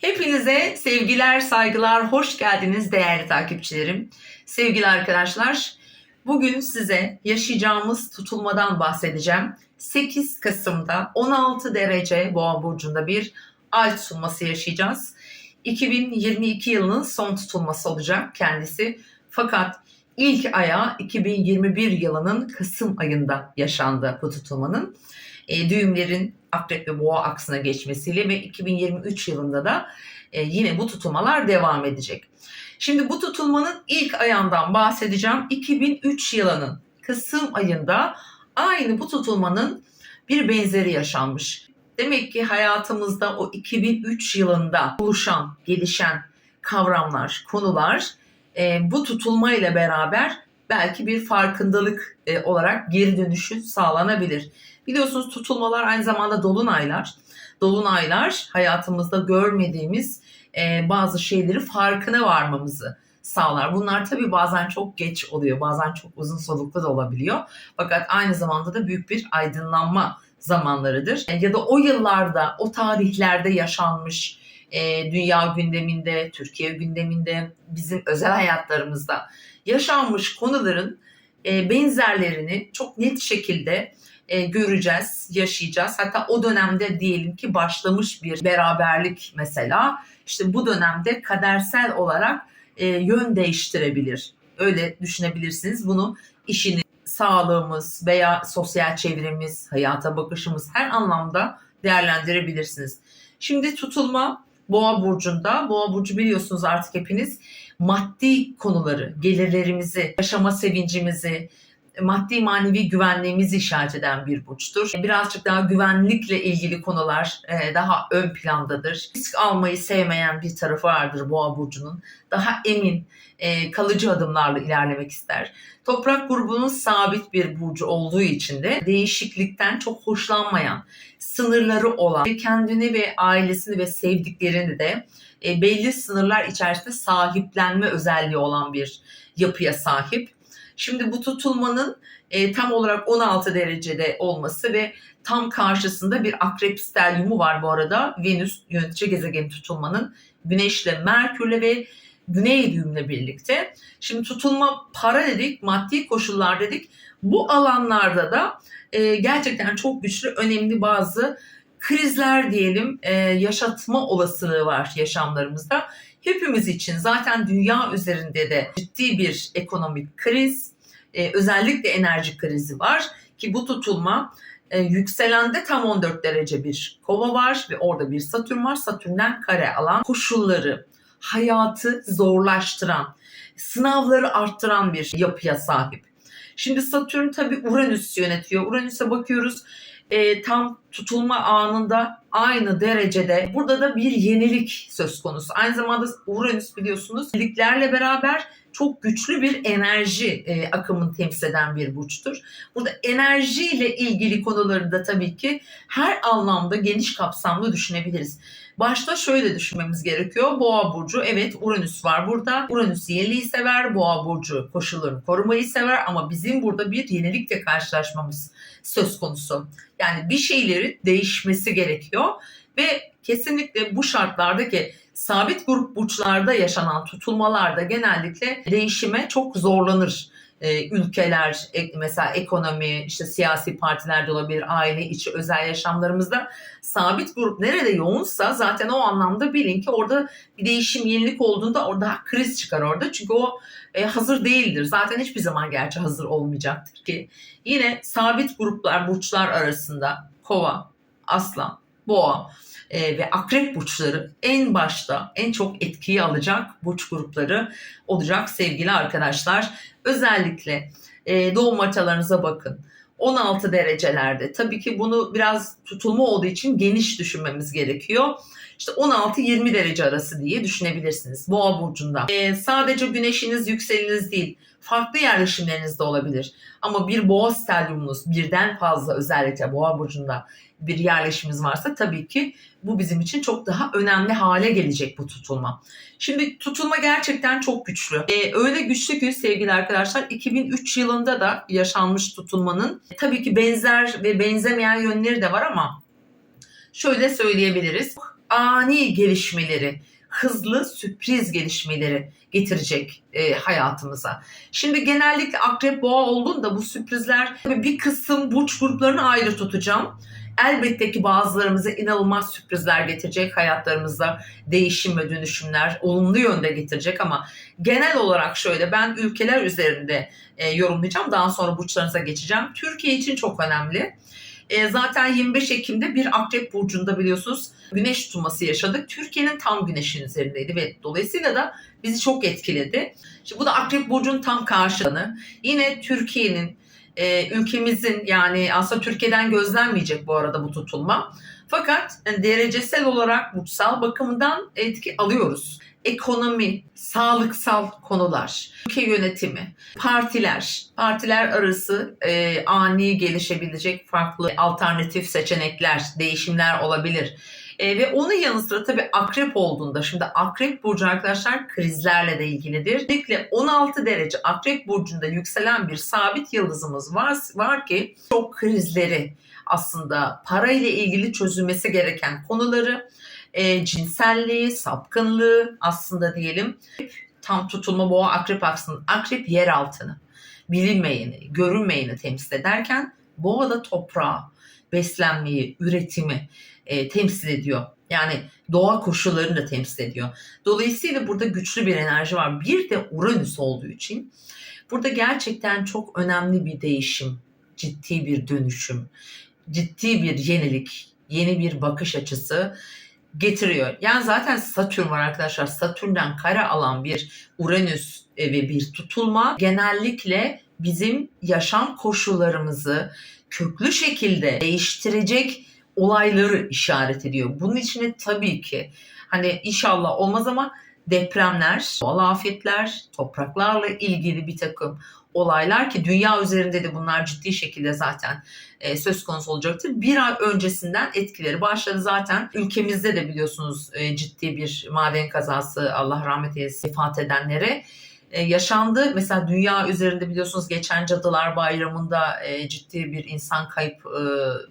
Hepinize sevgiler, saygılar, hoş geldiniz değerli takipçilerim. Sevgili arkadaşlar, bugün size yaşayacağımız tutulmadan bahsedeceğim. 8 Kasım'da 16 derece Boğa burcunda bir ay tutulması yaşayacağız. 2022 yılının son tutulması olacak kendisi. Fakat ilk aya 2021 yılının Kasım ayında yaşandı bu tutulmanın. E, düğümlerin akrep ve boğa aksına geçmesiyle ve 2023 yılında da e, yine bu tutulmalar devam edecek. Şimdi bu tutulmanın ilk ayağından bahsedeceğim. 2003 yılının Kasım ayında aynı bu tutulmanın bir benzeri yaşanmış. Demek ki hayatımızda o 2003 yılında oluşan, gelişen kavramlar, konular e, bu tutulma ile beraber belki bir farkındalık e, olarak geri dönüşü sağlanabilir. Biliyorsunuz tutulmalar aynı zamanda dolunaylar. Dolunaylar hayatımızda görmediğimiz e, bazı şeyleri farkına varmamızı sağlar. Bunlar tabii bazen çok geç oluyor, bazen çok uzun soluklu da olabiliyor. Fakat aynı zamanda da büyük bir aydınlanma zamanlarıdır. E, ya da o yıllarda, o tarihlerde yaşanmış e, dünya gündeminde, Türkiye gündeminde, bizim özel hayatlarımızda yaşanmış konuların e, benzerlerini çok net şekilde e, göreceğiz, yaşayacağız. Hatta o dönemde diyelim ki başlamış bir beraberlik mesela işte bu dönemde kadersel olarak e, yön değiştirebilir. Öyle düşünebilirsiniz. Bunu işini, sağlığımız veya sosyal çevremiz, hayata bakışımız her anlamda değerlendirebilirsiniz. Şimdi tutulma Boğa burcunda. Boğa burcu biliyorsunuz artık hepiniz maddi konuları, gelirlerimizi, yaşama sevincimizi, maddi manevi güvenliğimizi işaret eden bir burçtur. Birazcık daha güvenlikle ilgili konular e, daha ön plandadır. Risk almayı sevmeyen bir tarafı vardır boğa burcunun. Daha emin, e, kalıcı adımlarla ilerlemek ister. Toprak grubunun sabit bir burcu olduğu için de değişiklikten çok hoşlanmayan, sınırları olan ve kendini ve ailesini ve sevdiklerini de e, belli sınırlar içerisinde sahiplenme özelliği olan bir yapıya sahip. Şimdi bu tutulmanın e, tam olarak 16 derecede olması ve tam karşısında bir akrep stelyumu var bu arada. Venüs yönetici gezegeni tutulmanın Güneş'le, Merkür'le ve Güney düğümle birlikte. Şimdi tutulma para dedik, maddi koşullar dedik. Bu alanlarda da e, gerçekten çok güçlü, önemli bazı krizler diyelim e, yaşatma olasılığı var yaşamlarımızda. Hepimiz için zaten dünya üzerinde de ciddi bir ekonomik kriz, e, özellikle enerji krizi var ki bu tutulma e, yükselende tam 14 derece bir kova var ve orada bir satürn var. Satürn'den kare alan koşulları, hayatı zorlaştıran, sınavları arttıran bir yapıya sahip. Şimdi Satürn tabi Uranüs yönetiyor. Uranüs'e bakıyoruz e, tam tutulma anında aynı derecede burada da bir yenilik söz konusu. Aynı zamanda Uranüs biliyorsunuz yeniliklerle beraber çok güçlü bir enerji e, akımını temsil eden bir burçtur. Burada enerjiyle ilgili konuları da tabii ki her anlamda geniş kapsamlı düşünebiliriz. Başta şöyle düşünmemiz gerekiyor. Boğa burcu evet Uranüs var burada. Uranüs yeniliği sever. Boğa burcu koşulları korumayı sever ama bizim burada bir yenilikle karşılaşmamız söz konusu. Yani bir şeylerin değişmesi gerekiyor ve kesinlikle bu şartlardaki sabit grup burçlarda yaşanan tutulmalarda genellikle değişime çok zorlanır. Ee, ülkeler, mesela ekonomi, işte siyasi partilerde olabilir, aile içi özel yaşamlarımızda sabit grup nerede yoğunsa zaten o anlamda bilin ki orada bir değişim, yenilik olduğunda orada kriz çıkar orada. Çünkü o e, hazır değildir. Zaten hiçbir zaman gerçi hazır olmayacaktır ki. Yine sabit gruplar, burçlar arasında kova, aslan, boğa e, ve akrep burçları en başta en çok etkiyi alacak burç grupları olacak sevgili arkadaşlar. Özellikle e, doğum haritalarınıza bakın. 16 derecelerde. Tabii ki bunu biraz tutulma olduğu için geniş düşünmemiz gerekiyor. İşte 16-20 derece arası diye düşünebilirsiniz Boğa burcunda. Ee, sadece güneşiniz, yükseliniz değil. Farklı yerleşimleriniz de olabilir. Ama bir boğa stelyumunuz birden fazla özellikle boğa burcunda bir yerleşimimiz varsa tabii ki bu bizim için çok daha önemli hale gelecek bu tutulma. Şimdi tutulma gerçekten çok güçlü. Ee, öyle güçlü ki sevgili arkadaşlar 2003 yılında da yaşanmış tutulmanın tabii ki benzer ve benzemeyen yönleri de var ama şöyle söyleyebiliriz. ani gelişmeleri, hızlı sürpriz gelişmeleri getirecek e, hayatımıza. Şimdi genellikle akrep boğa olduğunda bu sürprizler bir kısım burç gruplarını ayrı tutacağım. Elbette ki bazılarımıza inanılmaz sürprizler getirecek hayatlarımızda değişim ve dönüşümler olumlu yönde getirecek ama genel olarak şöyle ben ülkeler üzerinde e, yorumlayacağım. Daha sonra burçlarınıza geçeceğim. Türkiye için çok önemli. E, zaten 25 Ekim'de bir Akrep Burcu'nda biliyorsunuz güneş tutulması yaşadık. Türkiye'nin tam güneşin üzerindeydi ve dolayısıyla da bizi çok etkiledi. Şimdi bu da Akrep Burcu'nun tam karşılığını. Yine Türkiye'nin, e, ülkemizin yani aslında Türkiye'den gözlenmeyecek bu arada bu tutulma. Fakat yani derecesel olarak burçsal bakımından etki alıyoruz. Ekonomi, sağlıksal konular, ülke yönetimi, partiler, partiler arası e, ani gelişebilecek farklı alternatif seçenekler, değişimler olabilir. E, ve onun yanı sıra tabii akrep olduğunda şimdi akrep burcu arkadaşlar krizlerle de ilgilidir. Özellikle 16 derece akrep burcunda yükselen bir sabit yıldızımız var, var ki çok krizleri aslında parayla ilgili çözülmesi gereken konuları e, cinselliği, sapkınlığı aslında diyelim tam tutulma boğa akrep aksın. Akrep yer altını, bilinmeyeni, görünmeyeni temsil ederken boğa da toprağı, beslenmeyi, üretimi e, temsil ediyor. Yani doğa koşullarını da temsil ediyor. Dolayısıyla burada güçlü bir enerji var. Bir de Uranüs olduğu için burada gerçekten çok önemli bir değişim, ciddi bir dönüşüm, ciddi bir yenilik, yeni bir bakış açısı getiriyor. Yani zaten Satürn var arkadaşlar. Satürn'den kare alan bir Uranüs ve bir tutulma genellikle bizim yaşam koşullarımızı köklü şekilde değiştirecek olayları işaret ediyor. Bunun içine tabii ki hani inşallah olmaz ama depremler, doğal afetler, topraklarla ilgili bir takım olaylar ki dünya üzerinde de bunlar ciddi şekilde zaten e, söz konusu olacaktır. Bir ay öncesinden etkileri başladı zaten. Ülkemizde de biliyorsunuz e, ciddi bir maden kazası Allah rahmet eylesin vefat edenlere e, yaşandı. Mesela dünya üzerinde biliyorsunuz geçen Cadılar Bayramı'nda e, ciddi bir insan kayıp e,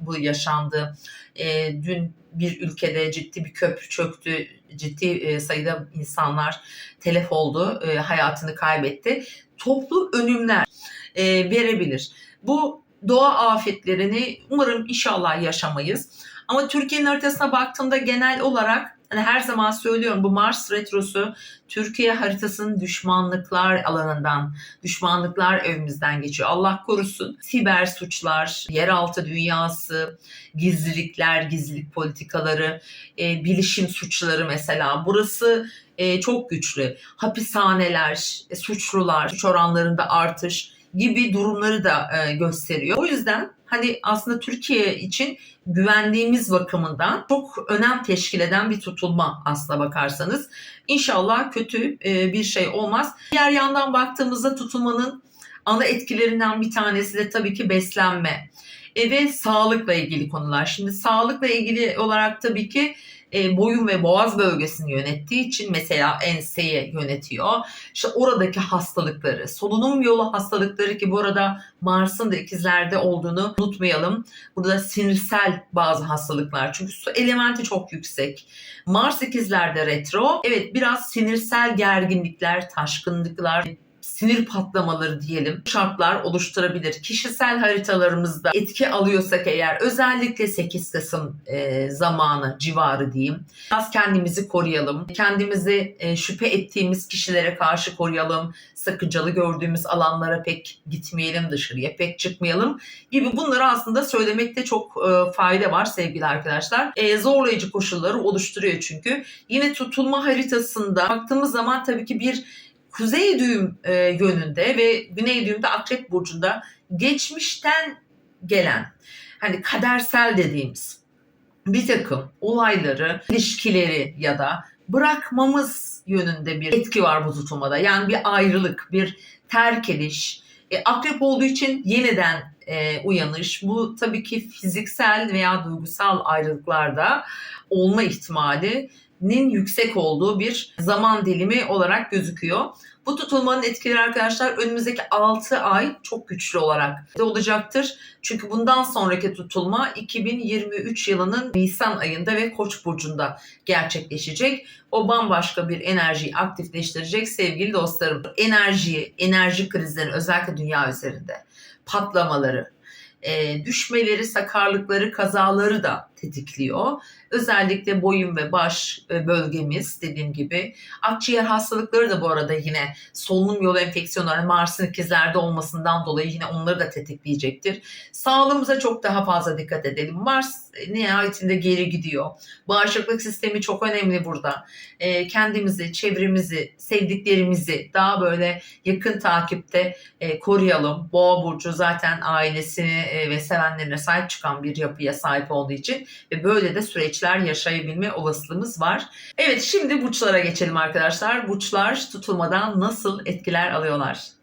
bu yaşandı. Dün bir ülkede ciddi bir köprü çöktü. Ciddi sayıda insanlar telef oldu, hayatını kaybetti. Toplu ölümler e, verebilir. Bu doğa afetlerini umarım inşallah yaşamayız. Ama Türkiye'nin haritasına baktığımda genel olarak hani her zaman söylüyorum bu Mars retrosu Türkiye haritasının düşmanlıklar alanından, düşmanlıklar evimizden geçiyor. Allah korusun. Siber suçlar, yeraltı dünyası, gizlilikler, gizlilik politikaları, e, bilişim suçları mesela. Burası e, çok güçlü. Hapishaneler, e, suçlular, suç oranlarında artış gibi durumları da e, gösteriyor. O yüzden hani aslında Türkiye için güvenliğimiz bakımından çok önem teşkil eden bir tutulma aslına bakarsanız. İnşallah kötü e, bir şey olmaz. Diğer yandan baktığımızda tutulmanın ana etkilerinden bir tanesi de tabii ki beslenme ve sağlıkla ilgili konular. Şimdi sağlıkla ilgili olarak tabii ki e, boyun ve boğaz bölgesini yönettiği için mesela enseyi yönetiyor. İşte oradaki hastalıkları, solunum yolu hastalıkları ki bu arada Mars'ın da ikizlerde olduğunu unutmayalım. Burada sinirsel bazı hastalıklar. Çünkü su elementi çok yüksek. Mars ikizlerde retro. Evet biraz sinirsel gerginlikler, taşkınlıklar, sinir patlamaları diyelim şartlar oluşturabilir. Kişisel haritalarımızda etki alıyorsak eğer özellikle 8 Kasım e, zamanı civarı diyeyim. Biraz kendimizi koruyalım. Kendimizi e, şüphe ettiğimiz kişilere karşı koruyalım. Sakıncalı gördüğümüz alanlara pek gitmeyelim dışarıya pek çıkmayalım gibi bunları aslında söylemekte çok e, fayda var sevgili arkadaşlar. E, zorlayıcı koşulları oluşturuyor çünkü. Yine tutulma haritasında baktığımız zaman tabii ki bir kuzey düğüm e, yönünde ve güney düğümde akrep burcunda geçmişten gelen hani kadersel dediğimiz bir takım olayları, ilişkileri ya da bırakmamız yönünde bir etki var bu tutulmada. Yani bir ayrılık, bir terk ediş. E, akrep olduğu için yeniden e, uyanış. Bu tabii ki fiziksel veya duygusal ayrılıklarda olma ihtimali nin yüksek olduğu bir zaman dilimi olarak gözüküyor. Bu tutulmanın etkileri arkadaşlar önümüzdeki 6 ay çok güçlü olarak olacaktır. Çünkü bundan sonraki tutulma 2023 yılının Nisan ayında ve Koç burcunda gerçekleşecek. O bambaşka bir enerjiyi aktifleştirecek sevgili dostlarım. Enerjiyi, enerji krizleri özellikle dünya üzerinde patlamaları, e, düşmeleri, sakarlıkları, kazaları da tetikliyor. Özellikle boyun ve baş e, bölgemiz dediğim gibi. Akciğer hastalıkları da bu arada yine solunum yolu enfeksiyonları Mars'ın ikizlerde olmasından dolayı yine onları da tetikleyecektir. Sağlığımıza çok daha fazla dikkat edelim. Mars nihayetinde geri gidiyor. Bağışıklık sistemi çok önemli burada. E, kendimizi, çevremizi, sevdiklerimizi daha böyle yakın takipte e, koruyalım. Boğa burcu zaten ailesini e, ve sevenlerine sahip çıkan bir yapıya sahip olduğu için ve böyle de süreçler yaşayabilme olasılığımız var. Evet şimdi burçlara geçelim arkadaşlar. Burçlar tutulmadan nasıl etkiler alıyorlar?